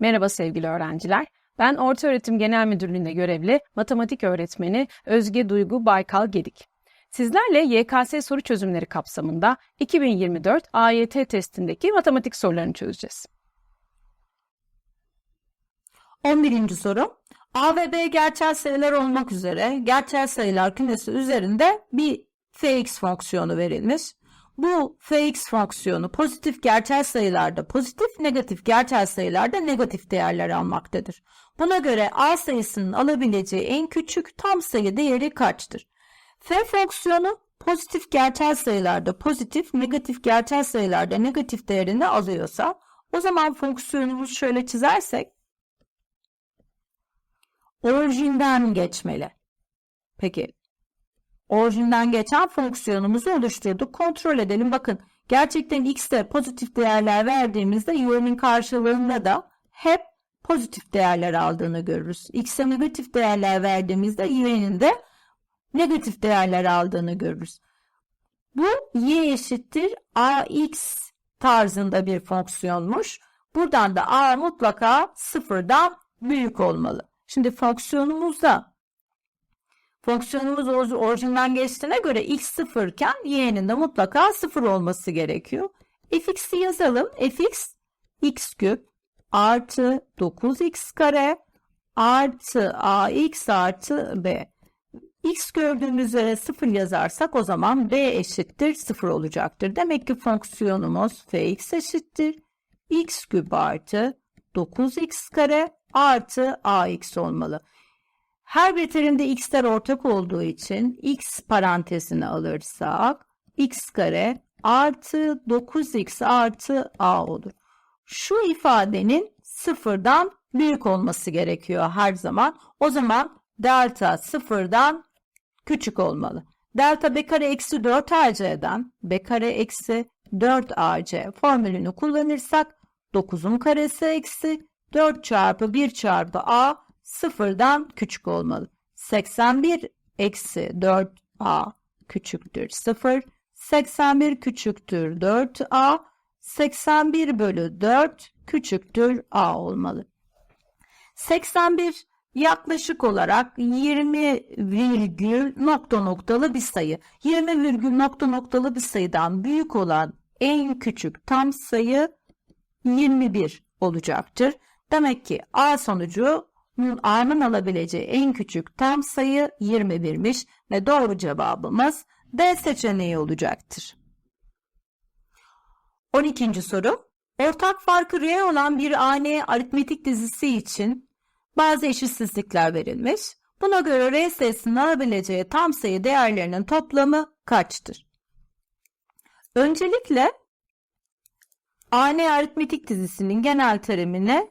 Merhaba sevgili öğrenciler. Ben Ortaöğretim Genel Müdürlüğü'nde görevli matematik öğretmeni Özge Duygu Baykal Gedik. Sizlerle YKS soru çözümleri kapsamında 2024 AYT testindeki matematik sorularını çözeceğiz. 11. soru. A ve B gerçel sayılar olmak üzere gerçel sayılar kümesi üzerinde bir fx fonksiyonu verilmiş. Bu fx fonksiyonu pozitif gerçel sayılarda pozitif, negatif gerçel sayılarda negatif değerler almaktadır. Buna göre A sayısının alabileceği en küçük tam sayı değeri kaçtır? F fonksiyonu pozitif gerçel sayılarda pozitif, negatif gerçel sayılarda negatif değerini alıyorsa o zaman fonksiyonumuzu şöyle çizersek orijinden geçmeli. Peki orijinden geçen fonksiyonumuzu oluşturduk. Kontrol edelim. Bakın gerçekten x'te pozitif değerler verdiğimizde y'nin karşılığında da hep pozitif değerler aldığını görürüz. x'e negatif değerler verdiğimizde y'nin de negatif değerler aldığını görürüz. Bu y eşittir ax tarzında bir fonksiyonmuş. Buradan da a mutlaka sıfırdan büyük olmalı. Şimdi fonksiyonumuzda fonksiyonumuz orij- orijinden geçtiğine göre x sıfırken y'nin de mutlaka sıfır olması gerekiyor. fx'i yazalım. fx x küp artı 9x kare artı ax artı b. x gördüğümüz üzere 0 yazarsak o zaman b eşittir 0 olacaktır. Demek ki fonksiyonumuz fx eşittir x küp artı 9x kare artı ax olmalı. Her bir terimde x'ler ortak olduğu için x parantezine alırsak x kare artı 9x artı a olur. Şu ifadenin sıfırdan büyük olması gerekiyor her zaman. O zaman delta sıfırdan küçük olmalı. Delta b kare eksi 4 ac'den b kare eksi 4 ac formülünü kullanırsak 9'un karesi eksi 4 çarpı 1 çarpı a sıfırdan küçük olmalı. 81 eksi 4a küçüktür 0. 81 küçüktür 4a. 81 bölü 4 küçüktür a olmalı. 81 yaklaşık olarak 20 virgül nokta noktalı bir sayı. 20 virgül nokta noktalı bir sayıdan büyük olan en küçük tam sayı 21 olacaktır. Demek ki A sonucunun A'nın alabileceği en küçük tam sayı 21'miş ve doğru cevabımız D seçeneği olacaktır. 12. soru. Ortak farkı R olan bir AN aritmetik dizisi için bazı eşitsizlikler verilmiş. Buna göre R sayısının alabileceği tam sayı değerlerinin toplamı kaçtır? Öncelikle AN aritmetik dizisinin genel terimini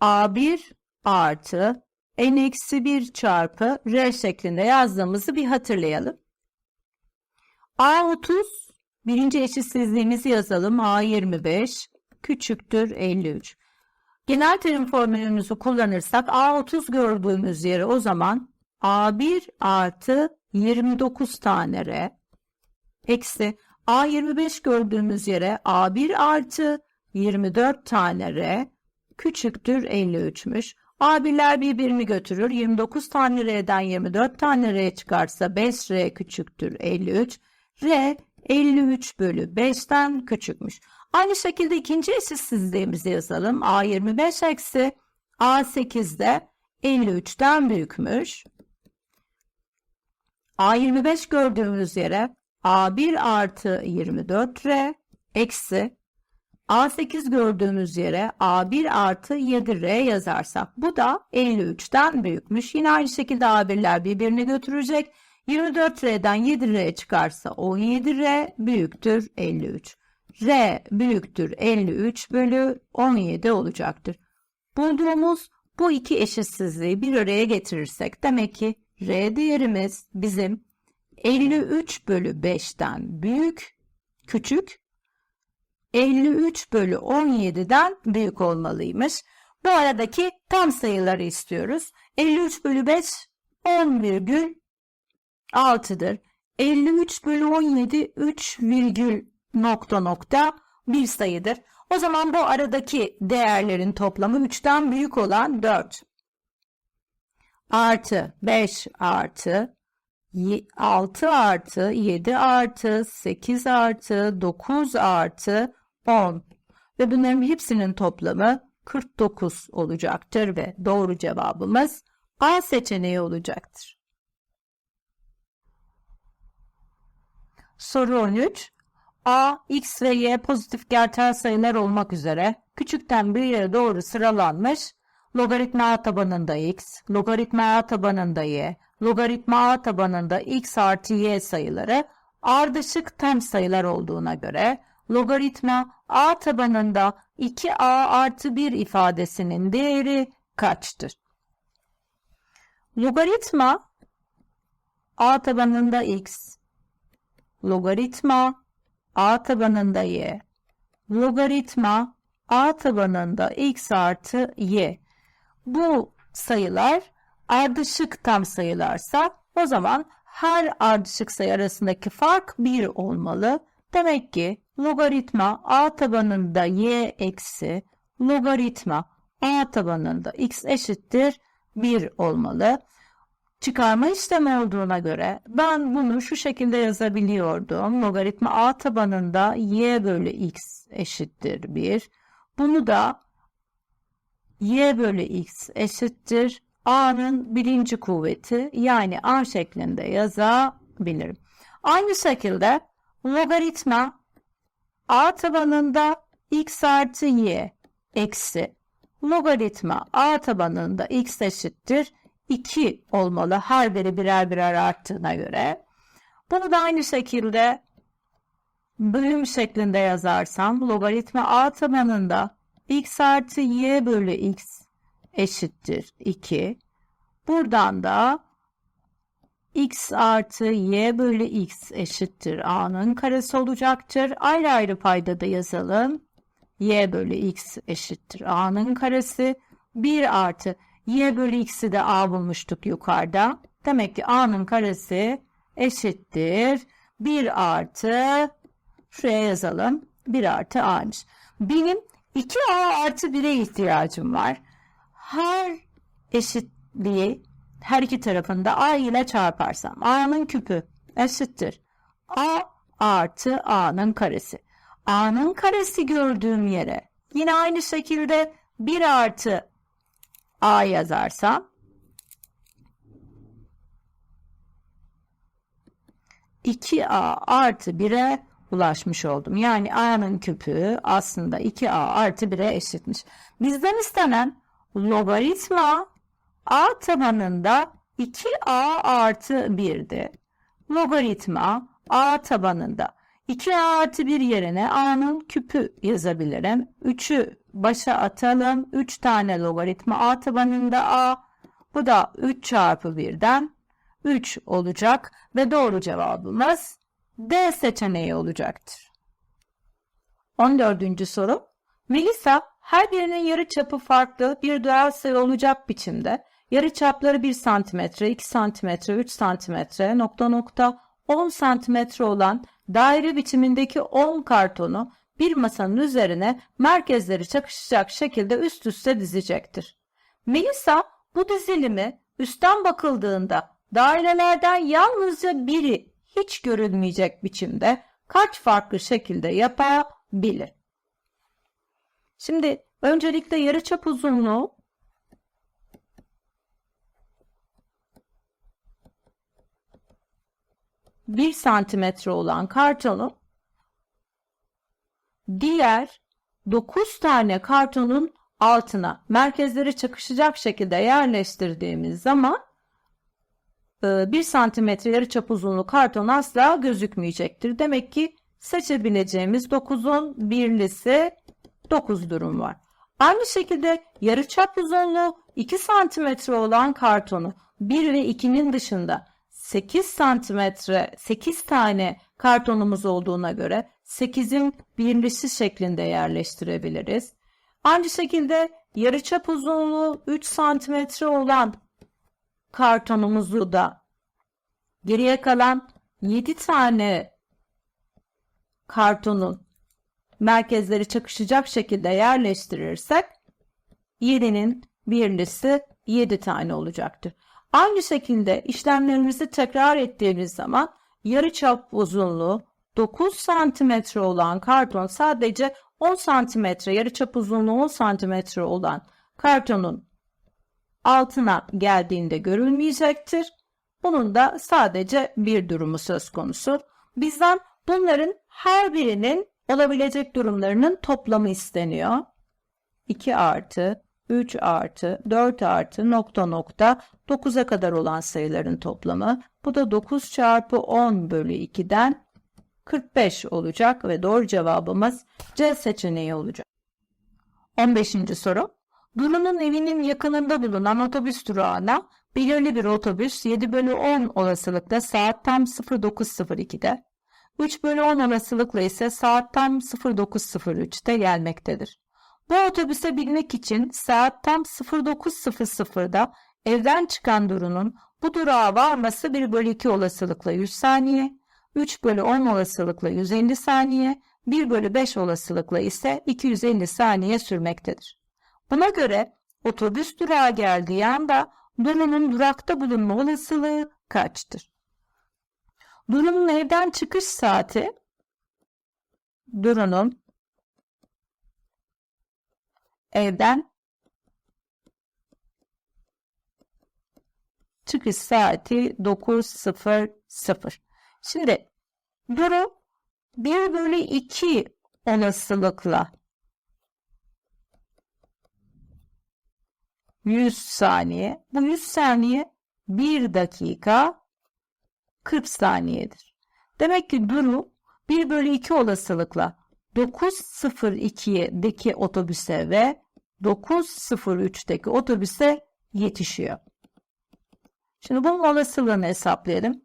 A1 artı n-1 çarpı R şeklinde yazdığımızı bir hatırlayalım. A30 birinci eşitsizliğimizi yazalım. A25 küçüktür 53. Genel terim formülümüzü kullanırsak A30 gördüğümüz yere o zaman A1 artı 29 tane R eksi A25 gördüğümüz yere A1 artı 24 tane R küçüktür 53'müş. A1'ler birbirini götürür. 29 tane R'den 24 tane R çıkarsa 5R küçüktür 53. R 53 bölü 5'ten küçükmüş. Aynı şekilde ikinci eşitsizliğimizi yazalım. A25 eksi A8 de 53'ten büyükmüş. A25 gördüğümüz yere A1 artı 24R eksi A8 gördüğümüz yere A1 artı 7R yazarsak bu da 53'ten büyükmüş. Yine aynı şekilde A1'ler birbirini götürecek. 24R'den 7R çıkarsa 17R büyüktür 53. R büyüktür 53 bölü 17 olacaktır. Bulduğumuz bu iki eşitsizliği bir araya getirirsek demek ki R değerimiz bizim 53 bölü 5'ten büyük, küçük 53 bölü 17'den büyük olmalıymış. Bu aradaki tam sayıları istiyoruz. 53 bölü 5 10,6'dır. 53 bölü 17 3 virgül nokta nokta bir sayıdır. O zaman bu aradaki değerlerin toplamı 3'ten büyük olan 4 artı 5 artı 6 artı 7 artı 8 artı 9 artı 10 ve bunların hepsinin toplamı 49 olacaktır ve doğru cevabımız A seçeneği olacaktır. Soru 13. A, X ve Y pozitif gerçel sayılar olmak üzere küçükten büyüğe doğru sıralanmış logaritma A tabanında X, logaritma A tabanında Y, logaritma A tabanında X artı Y sayıları ardışık tem sayılar olduğuna göre logaritma A tabanında 2A artı 1 ifadesinin değeri kaçtır? Logaritma A tabanında X, logaritma A tabanında Y, logaritma A tabanında X artı Y. Bu sayılar ardışık tam sayılarsa o zaman her ardışık sayı arasındaki fark 1 olmalı. Demek ki logaritma A tabanında Y eksi logaritma A tabanında X eşittir 1 olmalı. Çıkarma işlemi olduğuna göre ben bunu şu şekilde yazabiliyordum. Logaritma A tabanında Y bölü X eşittir 1. Bunu da Y bölü X eşittir A'nın birinci kuvveti yani A şeklinde yazabilirim. Aynı şekilde logaritma A tabanında X artı Y eksi logaritma A tabanında X eşittir 2 olmalı her biri birer birer arttığına göre. Bunu da aynı şekilde bölüm şeklinde yazarsam logaritma A tabanında x artı y bölü x eşittir 2. Buradan da x artı y bölü x eşittir a'nın karesi olacaktır. Ayrı ayrı paydada yazalım. y bölü x eşittir a'nın karesi. 1 artı y bölü x'i de a bulmuştuk yukarıda. Demek ki a'nın karesi eşittir. 1 artı şuraya yazalım. 1 artı a'mış. Benim 2a artı 1'e ihtiyacım var. Her eşitliği her iki tarafında a ile çarparsam a'nın küpü eşittir. a artı a'nın karesi. a'nın karesi gördüğüm yere yine aynı şekilde 1 artı a yazarsam 2a artı 1'e ulaşmış oldum. Yani a'nın küpü aslında 2a artı 1'e eşitmiş. Bizden istenen logaritma a tabanında 2a artı 1'di. Logaritma a tabanında 2a artı 1 yerine a'nın küpü yazabilirim. 3'ü başa atalım. 3 tane logaritma a tabanında a. Bu da 3 çarpı 1'den 3 olacak ve doğru cevabımız D seçeneği olacaktır. 14. soru. Melisa her birinin yarı çapı farklı bir doğal sayı olacak biçimde yarı çapları 1 cm, 2 cm, 3 cm, nokta nokta 10 cm olan daire biçimindeki 10 kartonu bir masanın üzerine merkezleri çakışacak şekilde üst üste dizecektir. Melisa bu dizilimi üstten bakıldığında dairelerden yalnızca biri hiç görülmeyecek biçimde kaç farklı şekilde yapabilir? Şimdi öncelikle yarıçap uzunluğu bir santimetre olan kartonu diğer 9 tane kartonun altına merkezleri çakışacak şekilde yerleştirdiğimiz zaman 1 santimetre yarıçap uzunluğu karton asla gözükmeyecektir. Demek ki seçebileceğimiz 9'un birlisi 9 durum var. Aynı şekilde yarıçap uzunluğu 2 santimetre olan kartonu 1 ve 2'nin dışında 8 santimetre 8 tane kartonumuz olduğuna göre 8'in birlisi şeklinde yerleştirebiliriz. Aynı şekilde yarıçap uzunluğu 3 santimetre olan kartonumuzu da geriye kalan 7 tane kartonun merkezleri çakışacak şekilde yerleştirirsek 7'nin birlisi 7 tane olacaktır. Aynı şekilde işlemlerimizi tekrar ettiğimiz zaman yarıçap uzunluğu 9 santimetre olan karton sadece 10 santimetre yarıçap uzunluğu 10 santimetre olan kartonun altına geldiğinde görülmeyecektir. Bunun da sadece bir durumu söz konusu. Bizden bunların her birinin olabilecek durumlarının toplamı isteniyor. 2 artı 3 artı 4 artı nokta nokta 9'a kadar olan sayıların toplamı. Bu da 9 çarpı 10 bölü 2'den 45 olacak ve doğru cevabımız C seçeneği olacak. 15. soru. Duru'nun evinin yakınında bulunan otobüs durağına belirli bir otobüs 7 bölü 10 olasılıkla saat tam 09.02'de, 3 bölü 10 olasılıkla ise saat tam 09.03'te gelmektedir. Bu otobüse binmek için saat tam 09.00'da evden çıkan Duru'nun bu durağa varması 1 bölü 2 olasılıkla 100 saniye, 3 bölü 10 olasılıkla 150 saniye, 1 bölü 5 olasılıkla ise 250 saniye sürmektedir. Buna göre otobüs durağa geldiği anda Duru'nun durakta bulunma olasılığı kaçtır? Duru'nun evden çıkış saati Duru'nun evden çıkış saati 9.00. Şimdi Duru 1 bölü 2 olasılıkla 100 saniye. Bu 100 saniye 1 dakika 40 saniyedir. Demek ki Duru 1 bölü 2 olasılıkla 9.02'deki otobüse ve 9.03'teki otobüse yetişiyor. Şimdi bunun olasılığını hesaplayalım.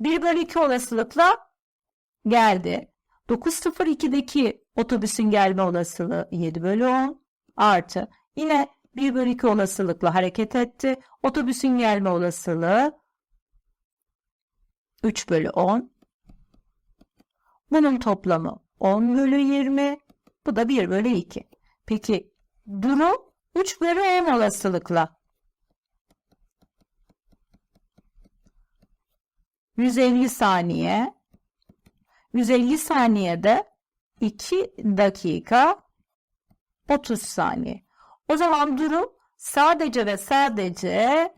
1 bölü 2 olasılıkla geldi. 9.02'deki otobüsün gelme olasılığı 7 bölü 10 artı yine 1 bölü 2 olasılıkla hareket etti. Otobüsün gelme olasılığı 3 bölü 10. Bunun toplamı 10 bölü 20. Bu da 1 bölü 2. Peki Duru 3 bölü 10 olasılıkla 150 saniye 150 saniyede 2 dakika 30 saniye. O zaman durum sadece ve sadece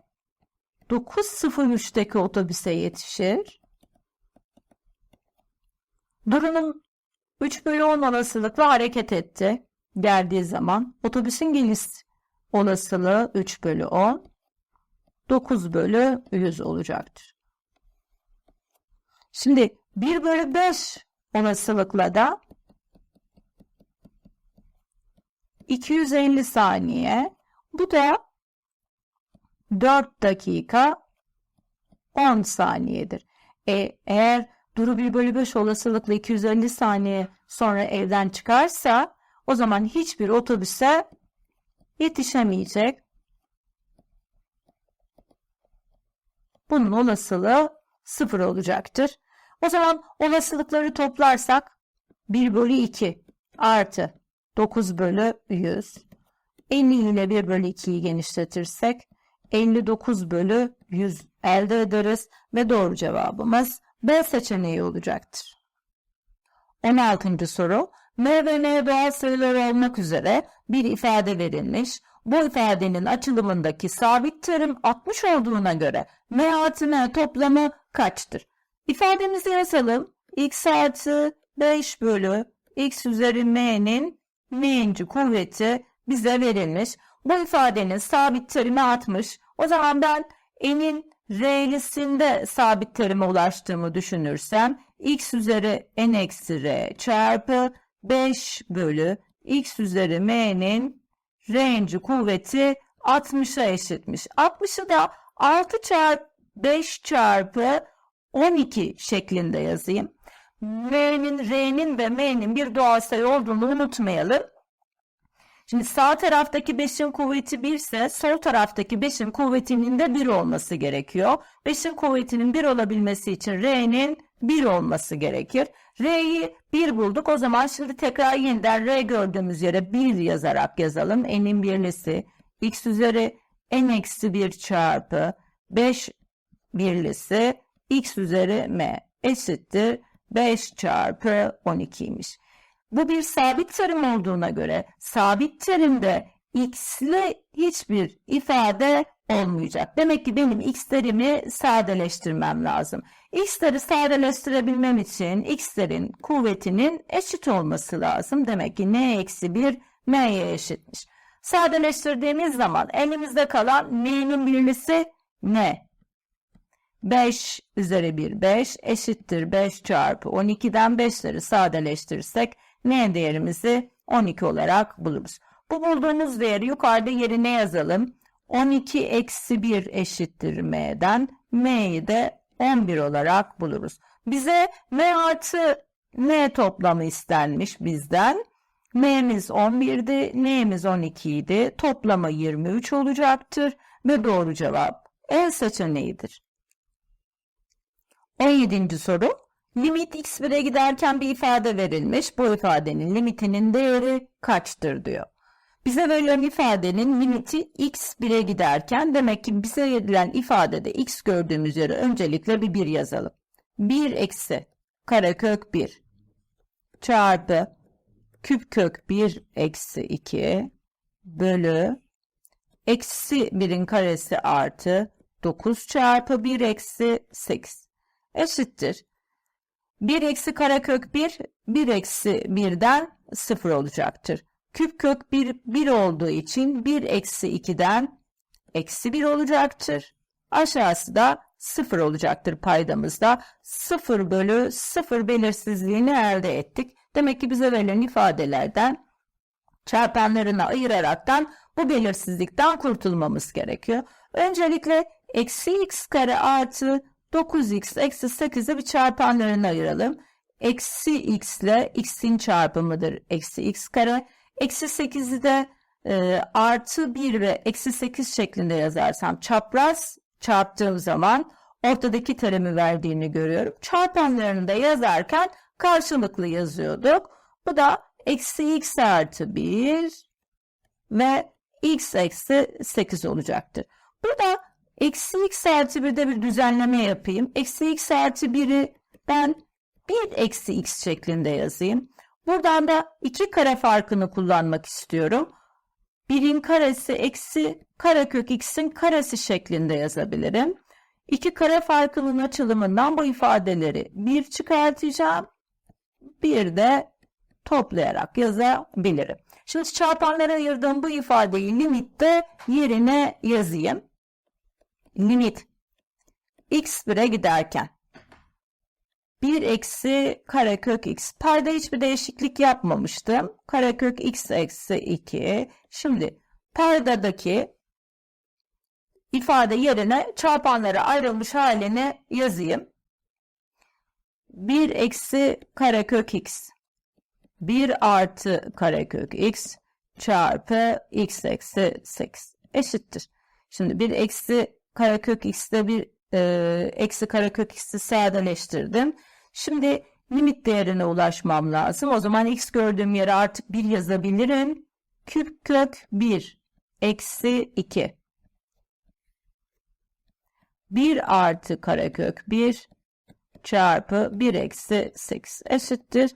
9.03'teki otobüse yetişir. Durumun 3 bölü 10 olasılıkla hareket etti. Geldiği zaman otobüsün geliş olasılığı 3 bölü 10 9 bölü 100 olacaktır. Şimdi 1 bölü 5 olasılıkla da 250 saniye. Bu da 4 dakika 10 saniyedir. E, eğer Duru 1 bölü 5 olasılıkla 250 saniye sonra evden çıkarsa o zaman hiçbir otobüse yetişemeyecek. Bunun olasılığı 0 olacaktır. O zaman olasılıkları toplarsak 1 bölü 2 artı 9 bölü 100. 50 ile 1 bölü 2'yi genişletirsek 59 bölü 100 elde ederiz ve doğru cevabımız B seçeneği olacaktır. 16. soru M ve N doğal olmak üzere bir ifade verilmiş. Bu ifadenin açılımındaki sabit terim 60 olduğuna göre M artı toplamı kaçtır? İfademizi yazalım. x artı 5 bölü x üzeri m'nin m'inci kuvveti bize verilmiş. Bu ifadenin sabit terimi 60. O zaman ben n'in r'lisinde sabit terime ulaştığımı düşünürsem x üzeri n eksi r çarpı 5 bölü x üzeri m'nin r'inci kuvveti 60'a eşitmiş. 60'ı da 6 çarpı 5 çarpı 12 şeklinde yazayım. M'nin, R'nin ve M'nin bir doğal sayı olduğunu unutmayalım. Şimdi sağ taraftaki 5'in kuvveti 1 ise sol taraftaki 5'in kuvvetinin de 1 olması gerekiyor. 5'in kuvvetinin 1 olabilmesi için R'nin 1 olması gerekir. R'yi 1 bulduk. O zaman şimdi tekrar yeniden R gördüğümüz yere 1 yazarak yazalım. N'in birlisi x üzeri n eksi 1 çarpı 5 birlisi x üzeri m eşittir 5 çarpı 12'ymiş. Bu bir sabit terim olduğuna göre sabit terimde x'li hiçbir ifade olmayacak. Demek ki benim x'lerimi sadeleştirmem lazım. x'leri sadeleştirebilmem için x'lerin kuvvetinin eşit olması lazım. Demek ki n eksi 1 m'ye eşitmiş. Sadeleştirdiğimiz zaman elimizde kalan n'nin birlisi n. 5 üzeri 1 5 eşittir 5 çarpı 12'den 5'leri sadeleştirirsek n değerimizi 12 olarak buluruz. Bu bulduğumuz değeri yukarıda yerine yazalım. 12 eksi 1 eşittir m'den m'yi de 11 olarak buluruz. Bize m artı n toplamı istenmiş bizden. m'miz 11'di, n'miz 12 idi. Toplamı 23 olacaktır ve doğru cevap E seçeneğidir. 17. soru. Limit x1'e giderken bir ifade verilmiş. Bu ifadenin limitinin değeri kaçtır diyor. Bize verilen ifadenin limiti x1'e giderken demek ki bize verilen ifadede x gördüğümüz yere öncelikle bir 1 yazalım. 1 eksi karekök 1 çarpı küp kök 1 eksi 2 bölü eksi 1'in karesi artı 9 çarpı 1 eksi 8 eşittir. 1 eksi karekök 1, 1 eksi 1'den 0 olacaktır. Küp kök 1, 1 olduğu için 1 eksi 2'den eksi 1 olacaktır. Aşağısı da 0 olacaktır paydamızda. 0 bölü 0 belirsizliğini elde ettik. Demek ki bize verilen ifadelerden çarpanlarını ayıraraktan bu belirsizlikten kurtulmamız gerekiyor. Öncelikle eksi x kare artı 9x eksi 8'i bir çarpanlarını ayıralım. Eksi x ile x'in çarpımıdır. Eksi x kare. Eksi 8'i de e, artı 1 ve eksi 8 şeklinde yazarsam çapraz çarptığım zaman ortadaki terimi verdiğini görüyorum. Çarpanlarını da yazarken karşılıklı yazıyorduk. Bu da eksi x artı 1 ve x eksi 8 olacaktır. Burada eksi x artı 1'de bir düzenleme yapayım. Eksi x artı 1'i ben 1 eksi x şeklinde yazayım. Buradan da iki kare farkını kullanmak istiyorum. 1'in karesi eksi karekök x'in karesi şeklinde yazabilirim. İki kare farkının açılımından bu ifadeleri 1 çıkartacağım. Bir de toplayarak yazabilirim. Şimdi çarpanlara ayırdığım bu ifadeyi limitte yerine yazayım. Limit x 1'e giderken 1 eksi karekök x. Payda hiçbir değişiklik yapmamıştım. Karekök x eksi 2. Şimdi paydadaki ifade yerine çarpanlara ayrılmış halini yazayım. 1 eksi karekök x. 1 artı karekök x çarpı x eksi 8 eşittir. Şimdi 1 eksi karekök x'te bir e, eksi karekök x'i sadeleştirdim. Şimdi limit değerine ulaşmam lazım. O zaman x gördüğüm yere artık 1 yazabilirim. Küp kök 1 eksi 2. 1 artı karekök 1 çarpı 1 eksi 8 eşittir.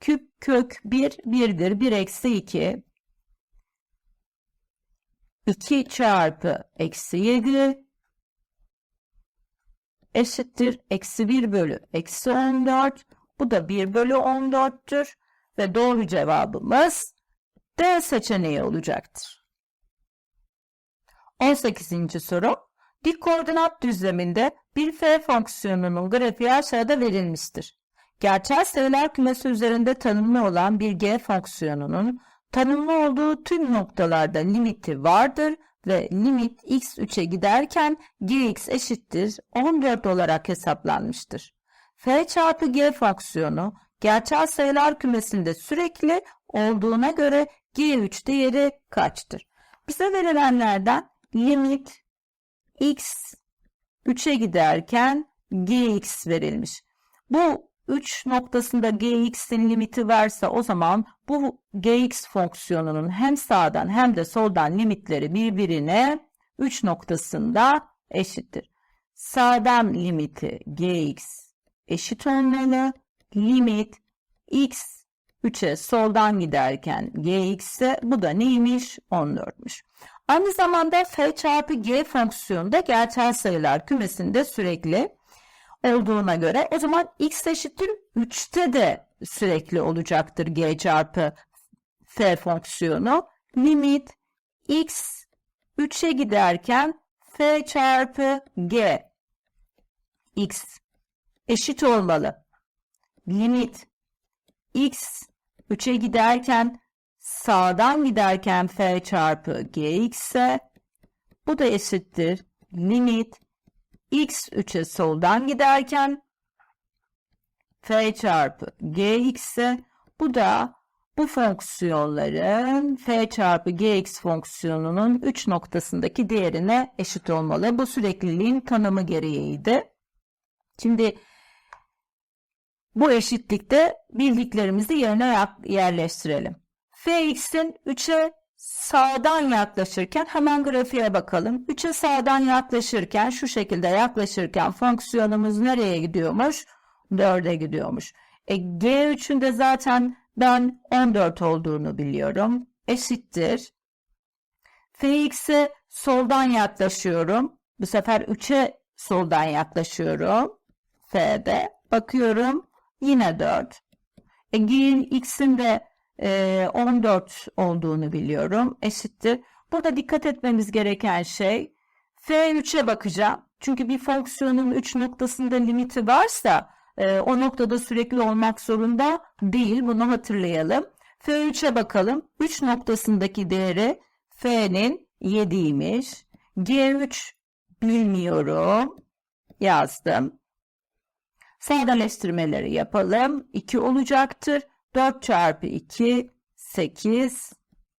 Küp kök 1 1'dir. 1 eksi 2 2 çarpı eksi 7 eşittir. Eksi 1 bölü eksi 14. Bu da 1 bölü 14'tür. Ve doğru cevabımız D seçeneği olacaktır. 18. soru. Dik koordinat düzleminde bir f fonksiyonunun grafiği aşağıda verilmiştir. Gerçel sayılar kümesi üzerinde tanımlı olan bir g fonksiyonunun tanımlı olduğu tüm noktalarda limiti vardır ve limit x3'e giderken gx eşittir 14 olarak hesaplanmıştır. f çarpı g fonksiyonu gerçel sayılar kümesinde sürekli olduğuna göre G3 değeri kaçtır? Bize verilenlerden limit x 3'e giderken gx verilmiş. Bu 3 noktasında gx'in limiti varsa o zaman bu gx fonksiyonunun hem sağdan hem de soldan limitleri birbirine 3 noktasında eşittir. Sağdan limiti gx eşit olmalı. Limit x 3'e soldan giderken gx'e bu da neymiş? 14'müş. Aynı zamanda f çarpı g fonksiyonu da gerçel sayılar kümesinde sürekli olduğuna göre o zaman x eşittir 3'te de sürekli olacaktır g çarpı f fonksiyonu. Limit x 3'e giderken f çarpı g x eşit olmalı. Limit x 3'e giderken sağdan giderken f çarpı gx'e bu da eşittir. Limit x 3'e soldan giderken f çarpı gx'e bu da bu fonksiyonların f çarpı gx fonksiyonunun 3 noktasındaki değerine eşit olmalı. Bu sürekliliğin tanımı gereğiydi. Şimdi bu eşitlikte bildiklerimizi yerine yerleştirelim. Fx'in 3'e sağdan yaklaşırken hemen grafiğe bakalım. 3'e sağdan yaklaşırken şu şekilde yaklaşırken fonksiyonumuz nereye gidiyormuş? 4'e gidiyormuş. E, G3'ün de zaten ben 14 olduğunu biliyorum. Eşittir. Fx'e soldan yaklaşıyorum. Bu sefer 3'e soldan yaklaşıyorum. F'de bakıyorum yine 4. E, G'in x'in de e, 14 olduğunu biliyorum. Eşittir. Burada dikkat etmemiz gereken şey F3'e bakacağım. Çünkü bir fonksiyonun 3 noktasında limiti varsa e, o noktada sürekli olmak zorunda değil. Bunu hatırlayalım. F3'e bakalım. 3 noktasındaki değeri F'nin 7'ymiş. G3 bilmiyorum. Yazdım. Sadeleştirmeleri yapalım. 2 olacaktır. 4 çarpı 2 8.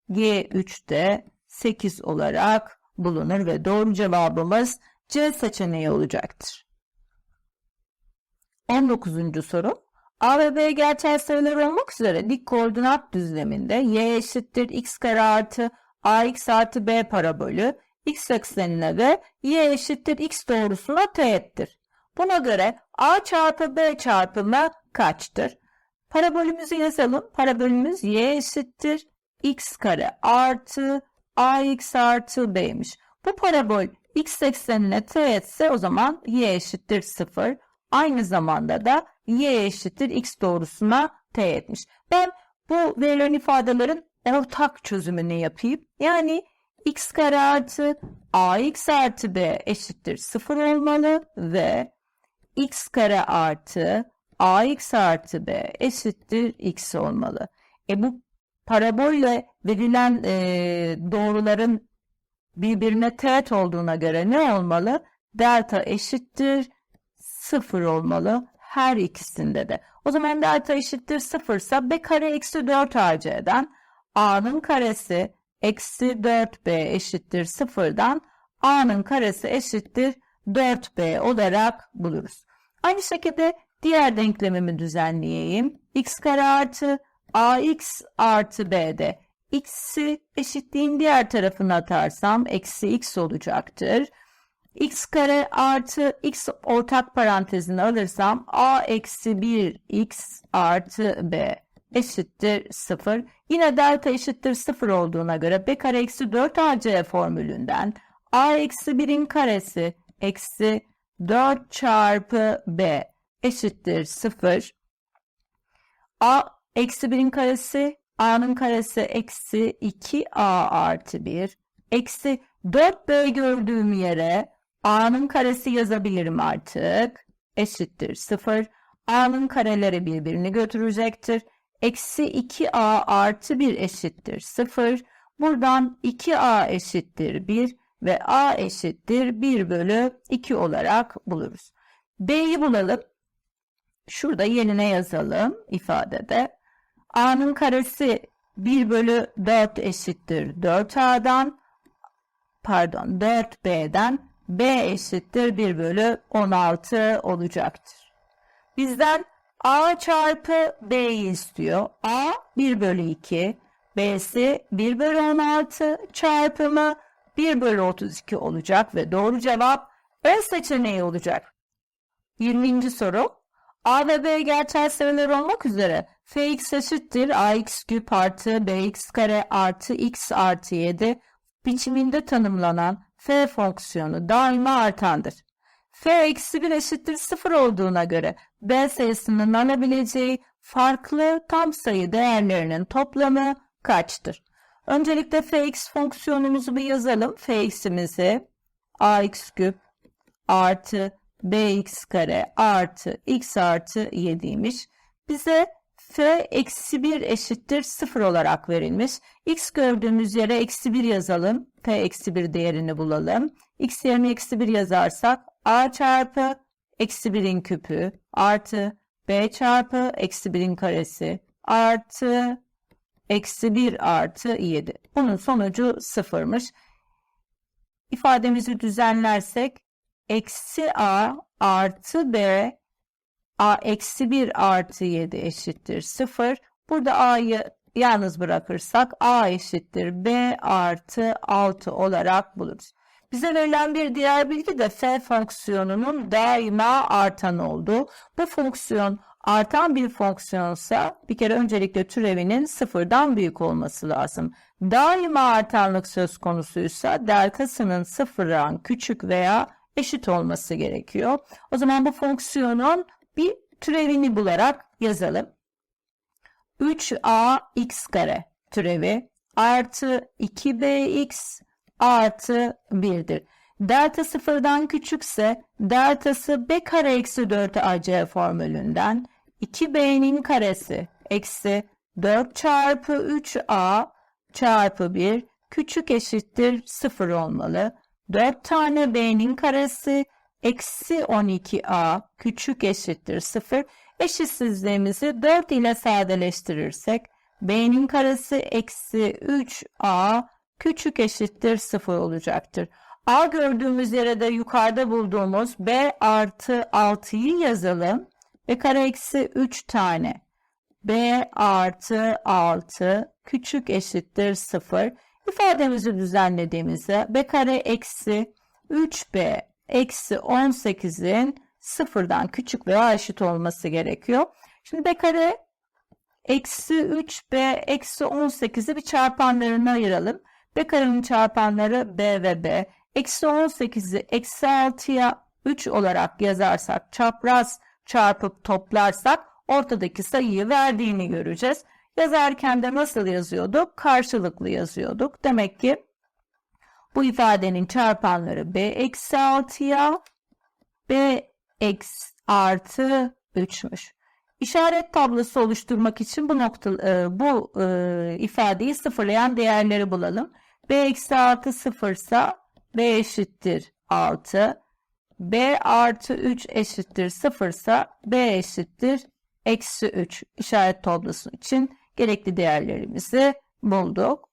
G3 de 8 olarak bulunur ve doğru cevabımız C seçeneği olacaktır. 19. soru. A ve B gerçel sayılar olmak üzere dik koordinat düzleminde y eşittir x kare artı ax artı b parabolü x eksenine ve y eşittir x doğrusuna teğettir. Buna göre a çarpı b çarpımı kaçtır? Parabolümüzü yazalım. Parabolümüz y eşittir x kare artı ax artı b'ymiş. Bu parabol x eksenine teğetse o zaman y eşittir 0. Aynı zamanda da y eşittir x doğrusuna teğetmiş. Ben bu verilen ifadelerin ortak çözümünü yapayım. Yani x kare artı ax artı b eşittir 0 olmalı ve x kare artı ax artı b eşittir x olmalı. E bu parabolle verilen e, doğruların birbirine teğet olduğuna göre ne olmalı? Delta eşittir 0 olmalı her ikisinde de. O zaman delta eşittir 0 ise b kare eksi 4 harcı eden a'nın karesi eksi 4b eşittir 0'dan a'nın karesi eşittir 4b olarak buluruz. Aynı şekilde diğer denklemimi düzenleyeyim. x kare artı ax artı b'de x'i eşitliğin diğer tarafına atarsam eksi x olacaktır. x kare artı x ortak parantezini alırsam a eksi 1 x artı b eşittir 0. Yine delta eşittir 0 olduğuna göre b kare eksi 4 ac formülünden a eksi 1'in karesi eksi 4 çarpı b eşittir 0. a eksi 1'in karesi a'nın karesi eksi 2a artı 1 eksi 4b gördüğüm yere a'nın karesi yazabilirim artık. Eşittir 0. a'nın kareleri birbirini götürecektir. Eksi 2a artı 1 eşittir 0. Buradan 2a eşittir 1 ve a eşittir 1 bölü 2 olarak buluruz. b'yi bulalım. Şurada yerine yazalım ifadede. a'nın karesi 1 bölü 4 eşittir 4A'dan pardon 4B'den B eşittir 1 bölü 16 olacaktır. Bizden A çarpı B'yi istiyor. A 1 bölü 2, B'si 1 bölü 16 çarpımı 1 bölü 32 olacak ve doğru cevap B seçeneği olacak. 20. soru. A ve B gerçel sayılar olmak üzere fx eşittir ax küp artı bx kare artı x artı 7 biçiminde tanımlanan f fonksiyonu daima artandır. f eksi 1 eşittir 0 olduğuna göre b sayısının alabileceği farklı tam sayı değerlerinin toplamı kaçtır? Öncelikle fx fonksiyonumuzu bir yazalım. fx'imizi ax küp artı bx kare artı x artı 7'ymiş. Bize f eksi 1 eşittir 0 olarak verilmiş. x gördüğümüz yere eksi 1 yazalım. f eksi 1 değerini bulalım. x yerine eksi 1 yazarsak a çarpı eksi 1'in küpü artı b çarpı eksi 1'in karesi artı eksi 1 artı 7. Bunun sonucu sıfırmış. İfademizi düzenlersek eksi a artı b a eksi 1 artı 7 eşittir 0. Burada a'yı yalnız bırakırsak a eşittir b artı 6 olarak buluruz. Bize verilen bir diğer bilgi de f fonksiyonunun daima artan olduğu. Bu fonksiyon artan bir fonksiyonsa bir kere öncelikle türevinin sıfırdan büyük olması lazım. Daima artanlık söz konusuysa deltasının sıfırdan küçük veya eşit olması gerekiyor. O zaman bu fonksiyonun bir türevini bularak yazalım. 3a x kare türevi artı 2bx artı 1'dir. Delta sıfırdan küçükse deltası b kare eksi 4 ac formülünden 2b'nin karesi eksi 4 çarpı 3a çarpı 1 küçük eşittir 0 olmalı. 4 tane b'nin karesi eksi 12a küçük eşittir 0. Eşitsizliğimizi 4 ile sadeleştirirsek b'nin karesi eksi 3a küçük eşittir 0 olacaktır. A gördüğümüz yere de yukarıda bulduğumuz b artı 6'yı yazalım. b kare eksi 3 tane b artı 6 küçük eşittir 0. İfademizi düzenlediğimizde b kare eksi 3b eksi 18'in sıfırdan küçük veya eşit olması gerekiyor. Şimdi b kare eksi 3b eksi 18'i bir çarpanlarına ayıralım. b karenin çarpanları b ve b. Eksi 18'i eksi 6'ya 3 olarak yazarsak çapraz çarpıp toplarsak ortadaki sayıyı verdiğini göreceğiz. Yazarken de nasıl yazıyorduk? Karşılıklı yazıyorduk. Demek ki bu ifadenin çarpanları b eksi 6'ya b eksi artı 3'müş. İşaret tablosu oluşturmak için bu nokta e, bu e, ifadeyi sıfırlayan değerleri bulalım. b eksi 6 sıfırsa b eşittir 6. b artı 3 eşittir sıfırsa b eşittir eksi 3. İşaret tablosu için gerekli değerlerimizi bulduk.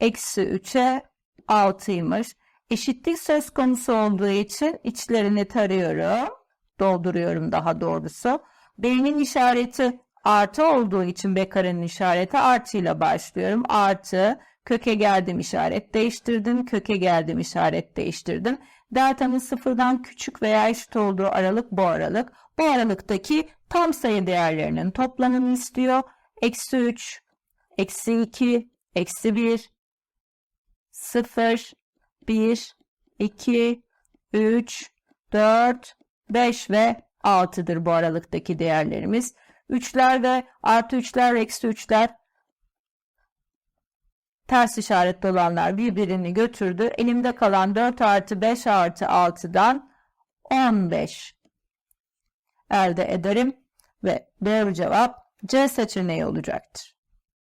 Eksi 3'e 6'ymış. Eşitlik söz konusu olduğu için içlerini tarıyorum. Dolduruyorum daha doğrusu. B'nin işareti artı olduğu için B karenin işareti artı ile başlıyorum. Artı köke geldim işaret değiştirdim. Köke geldim işaret değiştirdim. Delta'nın sıfırdan küçük veya eşit olduğu aralık bu aralık. Bu aralıktaki tam sayı değerlerinin toplamını istiyor. Eksi 3, eksi 2, eksi 1, 0, 1, 2, 3, 4, 5 ve 6'dır bu aralıktaki değerlerimiz. 3'ler ve artı 3'ler eksi 3'ler ters işaretli olanlar birbirini götürdü. Elimde kalan 4 artı 5 artı 6'dan 15 elde ederim ve doğru cevap C seçeneği olacaktır.